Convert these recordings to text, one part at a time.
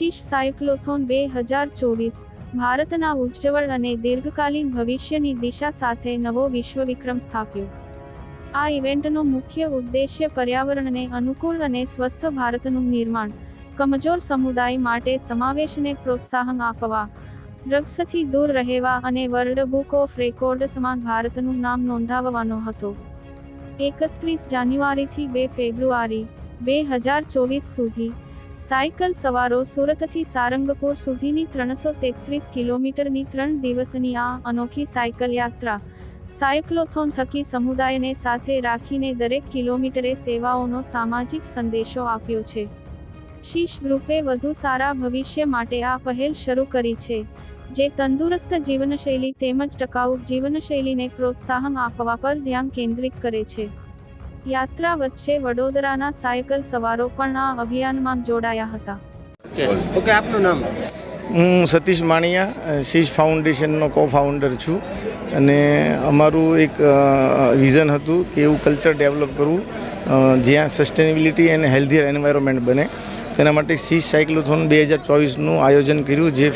શીશ cyclothon બે હજાર ચોવીસ, ભારતના ઉજ્જવળ અને દીર્ઘકાલીન ભવિષ્યની દિશા સાથે નવો વિશ્વ વિક્રમ સ્થાપ્યો. આ ઇવેન્ટનો મુખ્ય ઉદ્દેશ્ય પર્યાવરણને અનુકૂળ અને સ્વસ્થ ભારતનું નિર્માણ, કમજોર સમુદાય માટે સમાવેશને પ્રોત્સાહન આપવા ડ્રગ્સથી દૂર રહેવા અને વર્લ્ડ બુક ઓફ રેકોર્ડ્સમાં ભારતનું નામ નોંધાવવાનો હતો. એકત્રીસ જાન્યુઆરીથી બે ફેબ્રુઆરી, બે હજાર ચોવીસ સુધી સાયકલ સવારો સુરતથી સારંગપુર સુધીની ત્રણસો તેત્રીસ કિલોમીટરની ત્રણ દિવસની આ અનોખી સાયકલ યાત્રા સાયક્લોથોન થકી સમુદાયને સાથે રાખીને દરેક કિલોમીટરે સેવાઓનો સામાજિક સંદેશો આપ્યો છે. શીશ ગ્રુપે વધુ સારા ભવિષ્ય માટે આ પહેલ શરૂ કરી છે, જે તંદુરસ્ત જીવનશૈલી તેમજ ટકાઉ જીવનશૈલીને પ્રોત્સાહન આપવા પર ધ્યાન કેન્દ્રિત કરે છે. યાત્રા વચ્ચે વડોદરાના સાયકલ સવારો પણ આ અભિયાનમાં જોડાયા હતા. ઓકે. ઓકે આપનું નામ? હું સતીશ માણિયા શીશ ફાઉન્ડેશનનો કો ફાઉન્ડર છું. અને અમારું એક વિઝન હતું કે એવું કલ્ચર ડેવલપ કરવું જ્યાં સસ્ટેનેબિલિટી અને હેલ્ધીયર એન્વાયરમેન્ટ બને. તેના માટે શીશ સાયક્લોથોન બે હજાર ચોવીસનું આયોજન કર્યું જે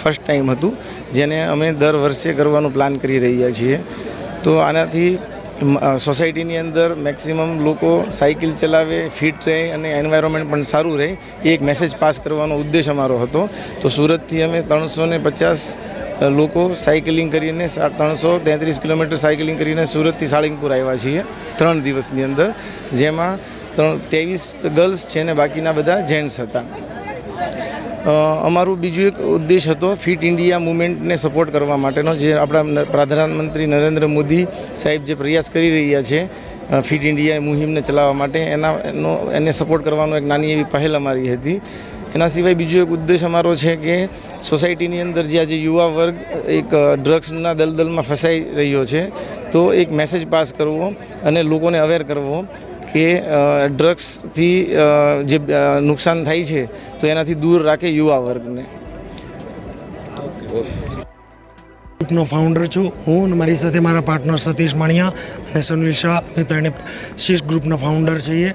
ફર્સ્ટ ટાઈમ હતું જેને અમે દર વર્ષે કરવાનું પ્લાન કરી રહ્યા છીએ. તો આનાથી સોસાયટીની અંદર મેક્સિમમ લોકો સાયકલ ચલાવે, ફિટ રહે અને એન્વાયરમેન્ટ પણ સારું રહે, એ એક મેસેજ પાસ કરવાનો ઉદ્દેશ અમારો હતો. તો સુરતથી અમે ત્રણસો પચાસ લોકો સાયકલિંગ કરીને ત્રણસો તેત્રીસ કિલોમીટર સાયકલિંગ કરીને સુરતથી સાળંગપુર આવ્યા છીએ, ત્રણ દિવસની અંદર. જેમાં ત્રણ, ત્રેવીસ ગર્લ્સ છે ને બાકીના બધા જેન્ટ્સ હતા. અમારું બીજું એક ઉદ્દેશ હતો ફિટ ઇન્ડિયા મુવમેન્ટને સપોર્ટ કરવા માટેનો, જે આપણા પ્રધાનમંત્રી નરેન્દ્ર મોદી સાહેબ જે પ્રયાસ કરી રહ્યા છે ફિટ ઇન્ડિયા મુહિમને ચલાવવા માટે એના એનો સપોર્ટ કરવાનો એક નાની એવી પહેલ અમારી હતી. એના સિવાય બીજો એક ઉદ્દેશ અમારો છે કે સોસાયટીની અંદર જે આજે યુવા વર્ગ એક ડ્રગ્સના દલદલમાં ફસાઈ રહ્યો છે, તો એક મેસેજ પાસ કરવો અને લોકોને અવેર કરવો. કે ડ્રગ્સથી જે નુકસાન થાય છે, તો એનાથી દૂર રાખે યુવા વર્ગને. ગ્રુપનો ફાઉન્ડર છું. હું અને મારી સાથે મારા પાર્ટનર સતીશ માણિયા અને સુનિલ શાહ. અમે ત્રણે શીશ ગ્રુપના ફાઉન્ડર છીએ.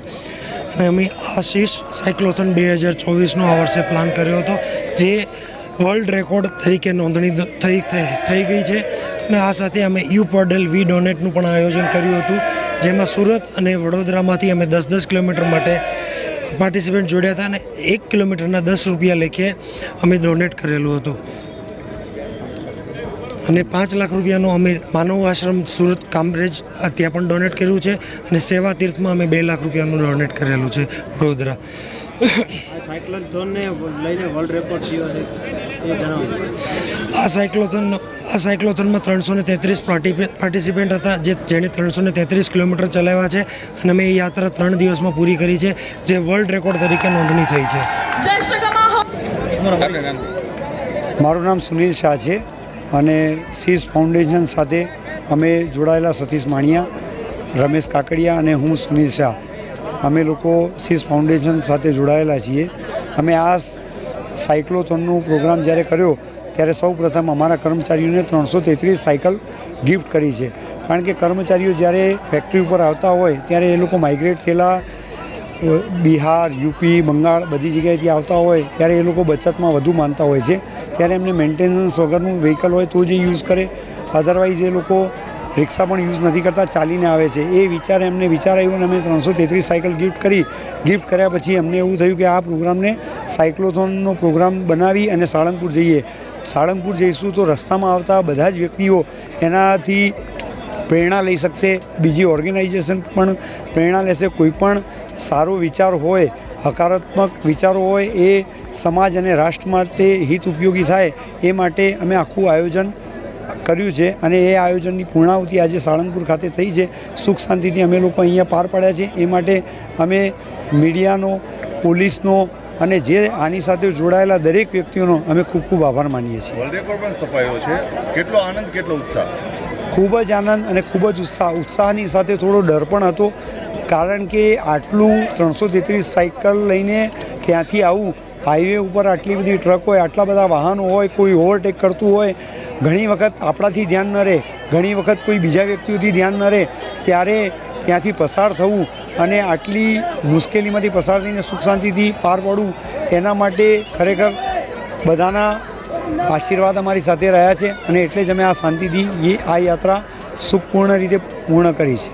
અને અમે આ શીશ સાયક્લોથોન બે હજાર ચોવીસનો આ વર્ષે પ્લાન કર્યો હતો, જે વર્લ્ડ રેકોર્ડ તરીકે નોંધણી થઈ થઈ ગઈ છે. અને આ સાથે અમે યુ પોડેલ વી ડોનેટનું પણ આયોજન કર્યું હતું. જેમાં સુરત અને વડોદરામાંથી અમે દસ દસ કિલોમીટર માટે પાર્ટિસિપન્ટ જોડ્યા હતા અને એક કિલોમીટરના દસ રૂપિયા લેખે અમે ડોનેટ કરેલું હતું. અને પાંચ લાખ રૂપિયાનો અમે માનવ આશ્રમ સુરત કામરેજ ત્યાં પણ ડોનેટ કર્યું છે અને સેવા તીર્થમાં અમે બે લાખ રૂપિયાનું ડોનેટ કરેલું છે વડોદરા. આ સાયક્લોથોનને લઈને વર્લ્ડ રેકોર્ડ થયો છે આ સાયક્લોથોન આ સાયક્લોથોનમાં ત્રણસો ને તેત્રીસ પાર્ટિસિપન્ટ હતા જે જેણે ત્રણસો ને તેત્રીસ કિલોમીટર ચલાવ્યા છે અને મેં એ યાત્રા ત્રણ દિવસમાં પૂરી કરી છે જે વર્લ્ડ રેકોર્ડ તરીકે નોંધણી થઈ છે. મારું નામ સુનિલ શાહ છે અને સીસ ફાઉન્ડેશન સાથે અમે જોડાયેલા સતીશ માણિયા રમેશ કાકડિયા અને હું સુનિલ શાહ. અમે લોકો સીસ ફાઉન્ડેશન સાથે જોડાયેલા છીએ. અમે આ સાયક્લોથોનનો પ્રોગ્રામ જ્યારે કર્યો ત્યારે સૌ પ્રથમ અમારા કર્મચારીઓને ત્રણસો તેત્રીસ સાયકલ ગિફ્ટ કરી છે. કારણ કે કર્મચારીઓ જ્યારે ફેક્ટરી ઉપર આવતા હોય, ત્યારે એ લોકો માઇગ્રેટ થયેલા બિહાર, યુપી, બંગાળ બધી જગ્યાએથી આવતા હોય, ત્યારે એ લોકો બચતમાં વધુ માનતા હોય છે. ત્યારે એમને મેન્ટેનન્સ વગરનું વ્હીકલ હોય તો જ યુઝ કરે. અધરવાઇઝ એ લોકો રિક્ષા પણ યુઝ નથી કરતા, ચાલીને આવે છે. એ વિચાર, એમને વિચાર આવ્યો અને અમે ત્રણસો તેત્રીસ સાયકલ ગિફ્ટ કરી. ગિફ્ટ કર્યા પછી અમને એવું થયું કે આ પ્રોગ્રામને સાયક્લોથોનનો પ્રોગ્રામ બનાવી અને સાળંગપુર જઈએ. સાળંગપુર જઈશું તો રસ્તામાં આવતા બધા જ વ્યક્તિઓ એનાથી પ્રેરણા લઈ શકશે. બીજી ઓર્ગેનાઇઝેશન પણ પ્રેરણા લેશે. કોઈ પણ સારો વિચાર હોય, હકારાત્મક વિચારો હોય, એ સમાજ અને રાષ્ટ્ર માટે હિત ઉપયોગી થાય, એ માટે અમે આખું આયોજન કર્યું છે અને એ આયોજનની પૂર્ણાહુતિ આજે સાળંગપુર ખાતે થઈ છે. સુખ શાંતિથી અમે લોકો અહીંયા પાર પાડ્યા છે. એ માટે અમે મીડિયાનો પોલીસનો અને જે આની સાથે જોડાયેલા દરેક વ્યક્તિઓનો અમે ખૂબ ખૂબ આભાર માનીએ છીએ. સ્થપાયો છે. કેટલો આનંદ કેટલો ઉત્સાહ? ખૂબ જ આનંદ અને ખૂબ જ ઉત્સાહ. ઉત્સાહની સાથે થોડો ડર પણ હતો. કારણ કે આટલું ત્રણસો તેત્રીસ સાયકલ લઈને ત્યાંથી આવું હાઈવે ઉપર આટલી બધી ટ્રક હોય, આટલા બધા વાહનો હોય, કોઈ ઓવરટેક કરતું હોય, ઘણી વખત આપણાથી ધ્યાન ન રહે. ઘણી વખત કોઈ બીજા વ્યક્તિઓથી ધ્યાન ન રહે. ત્યારે ત્યાંથી પસાર થવું અને આટલી મુશ્કેલીમાંથી પસાર થઈને સુખ શાંતિથી પાર પાડવું, એના માટે ખરેખર બધાના આશીર્વાદ અમારી સાથે રહ્યા છે અને એટલે જ અમે આ શાંતિથી એ આ યાત્રા સુખપૂર્ણ રીતે પૂર્ણ કરી છે.